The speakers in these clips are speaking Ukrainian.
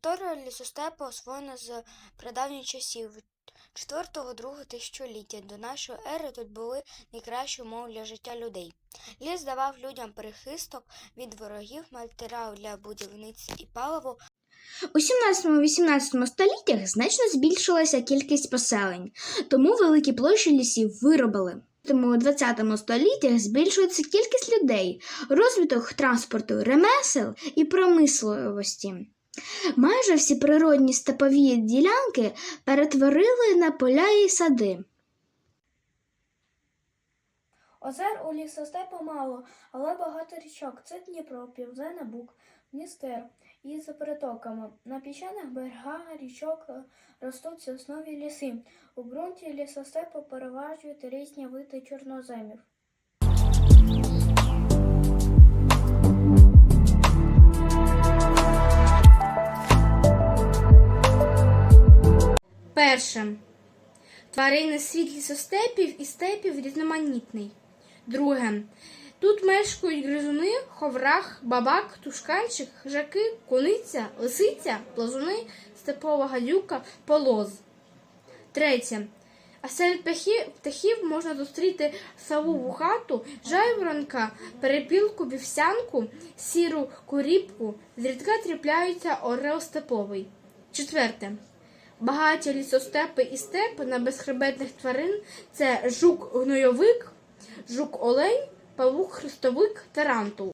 Територія лісостепу освоєна з прадавніх часів 4-2 тисячоліття до нашої ери тут були найкращі умови для життя людей. Ліс давав людям перехисток від ворогів, матеріал для будівництва і паливо, У 17-18 століттях значно збільшилася кількість поселень, тому великі площі лісів виробили. Тому у 20 столітті збільшується кількість людей, розвиток транспорту, ремесел і промисловості. Майже всі природні степові ділянки перетворили на поля і сади. Озер у лісостепу мало, але багато річок. Це Дніпро, Південний Буг, Дністер із притоками. На піщаних берегах річок ростуть соснові ліси. У ґрунті лісостепу переважують різні види чорноземів. Перше. Тваринний світ лісостепів і степів різноманітний. Друге. Тут мешкають гризуни, ховрах, бабак, тушканчик, хижаки, куниця, лисиця, плазуни, степова гадюка, полоз. Третє. А серед птахів, можна зустріти сову вухату, жайворонка, перепілку, вівсянку, сіру куріпку, зрідка тріпляються орел степовий. Четверте. Багаті лісостепи і степи на безхребетних тварин це жук-гнойовик, жук-олень, павук-хрестовик, тарантул.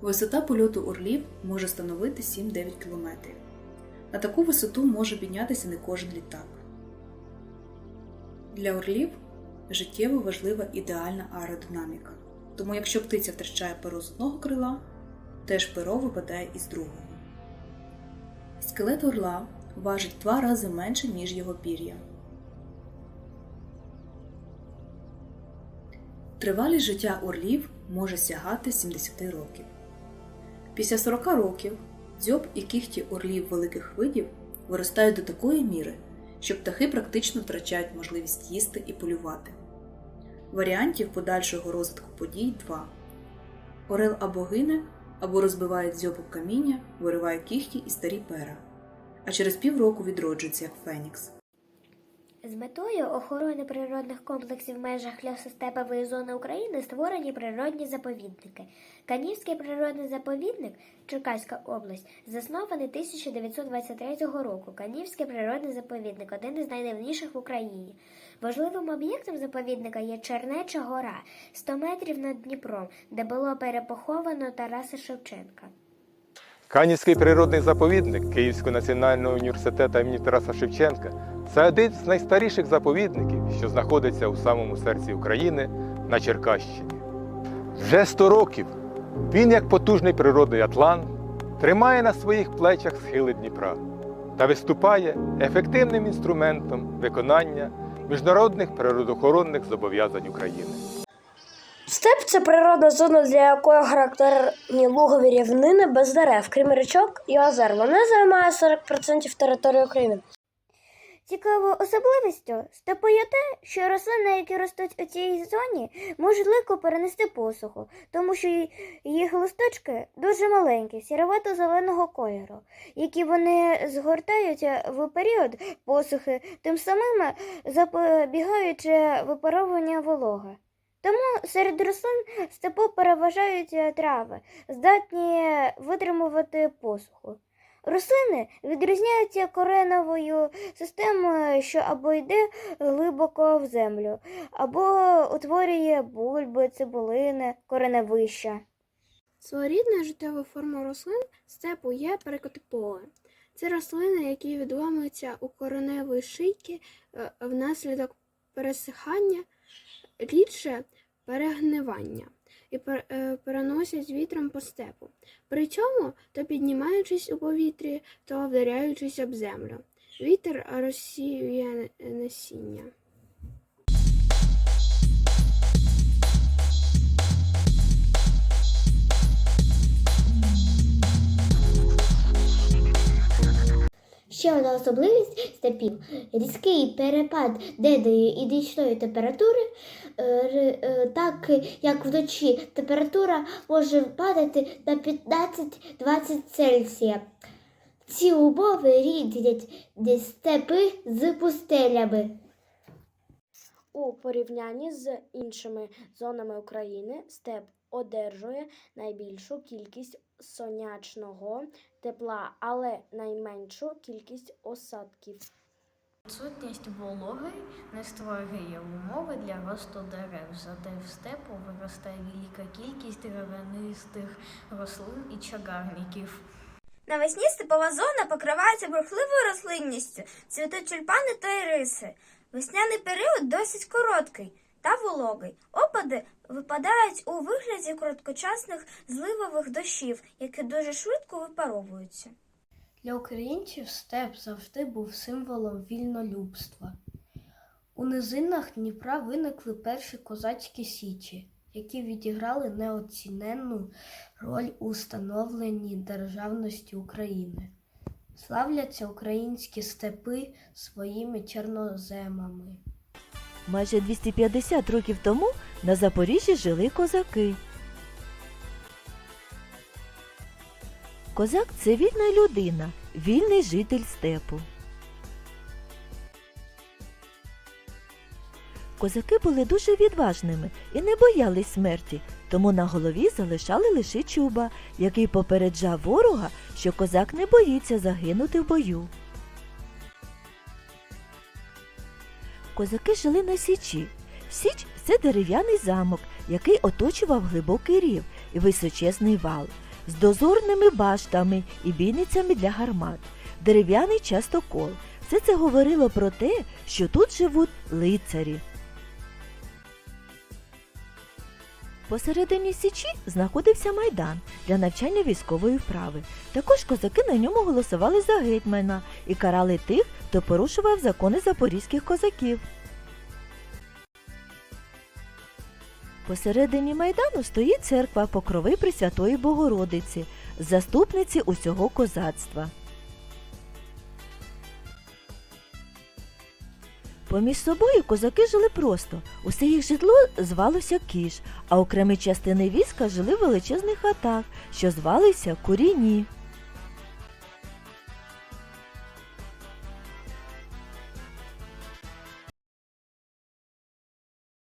Висота польоту орлів може становити 7-9 км. На таку висоту може піднятися не кожен літак. Для орлів життєво важлива ідеальна аеродинаміка. Тому якщо птиця втрачає перо з одного крила, теж перо випадає із другого. Скелет орла важить два рази менше, ніж його пір'я. Тривалість життя орлів може сягати 70 років. Після 40 років дзьоб і кіхті орлів великих видів виростають до такої міри, що птахи практично втрачають можливість їсти і полювати. Варіантів подальшого розвитку подій два: Орел або гине, або розбиває дзьобу каміння, вириває кіхті і старі пера, а через півроку відроджується як фенікс. З метою охорони природних комплексів в межах лісостепової зони України створені природні заповідники. Канівський природний заповідник, Черкаська область, заснований 1923 року. Канівський природний заповідник один із найдавніших в Україні. Важливим об'єктом заповідника є Чернеча гора, 100 метрів над Дніпром, де було перепоховано Тараса Шевченка. Канівський природний заповідник Київського національного університету імені Тараса Шевченка це один з найстаріших заповідників, що знаходиться у самому серці України на Черкащині. Вже 100 років він, як потужний природний атлант, тримає на своїх плечах схили Дніпра та виступає ефективним інструментом виконання міжнародних природоохоронних зобов'язань України. Степ це природна зона, для якої характерні лугові рівнини без дерев, крім річок і озер. Вона займає 40% території України. Цікавою особливістю степу є те, що рослини, які ростуть у цій зоні, можуть легко перенести посуху, тому що їх листочки дуже маленькі, сіровато-зеленого кольору, які вони згортають в період посухи, тим самим запобігаючи випаровування вологи. Тому серед рослин степу переважають е, трави, здатні утримувати посуху. Рослини відрізняються кореновою системою, що або йде глибоко в землю, або утворює бульби, цибулини, кореневища. Своєрідна життєва форма рослин степу є перекотиповою. Це рослини, які відламуються у кореневої шийки е, внаслідок пересихання, рідше перегнивання і е, переносять вітром по степу. При цьому то піднімаючись у повітрі, то вдаряючись об землю. Вітер розсіює насіння. Ще одна особливість степів різкий перепад денної і нічної температури, е, е, так як вночі температура може падати на 15-20 Цельсія. Ці умови ріднять степи з пустелями. У порівнянні з іншими зонами України степ одержує найбільшу кількість сонячного тепла, але найменшу кількість осадків. Відсутність вологи не створює умови для росту дерев, зате в степу виростає велика кількість травянистих рослин і чагарників. Навесні степова зона покривається бурхливою рослинністю, цвітуть тюльпани та іриси. Весняний період досить короткий та вологий. Опади випадають у вигляді короткочасних зливових дощів, які дуже швидко випаровуються. Для українців степ завжди був символом вільнолюбства. У низинах Дніпра виникли перші козацькі січі, які відіграли неоціненну роль у становленні державності України. Славляться українські степи своїми чорноземами. Майже 250 років тому на Запоріжжі жили козаки. Козак це вільна людина, вільний житель степу. Козаки були дуже відважними і не боялись смерті, тому на голові залишали лише чуба, який попереджав ворога, що козак не боїться загинути в бою. Козаки жили на січі. Січ це дерев'яний замок, який оточував глибокий рів і височезний вал з дозорними баштами і бійницями для гармат, дерев'яний частокол. Все це говорило про те, що тут живуть лицарі. Посередині січі знаходився майдан для навчання військової вправи. Також козаки на ньому голосували за гетьмана і карали тих, хто порушував закони запорізьких козаків. Посередині майдану стоїть церква Покрови Пресвятої Богородиці, заступниці усього козацтва. Поміж собою козаки жили просто. Усе їх житло звалося кіш, а окремі частини війська жили в величезних хатах, що звалися куріні.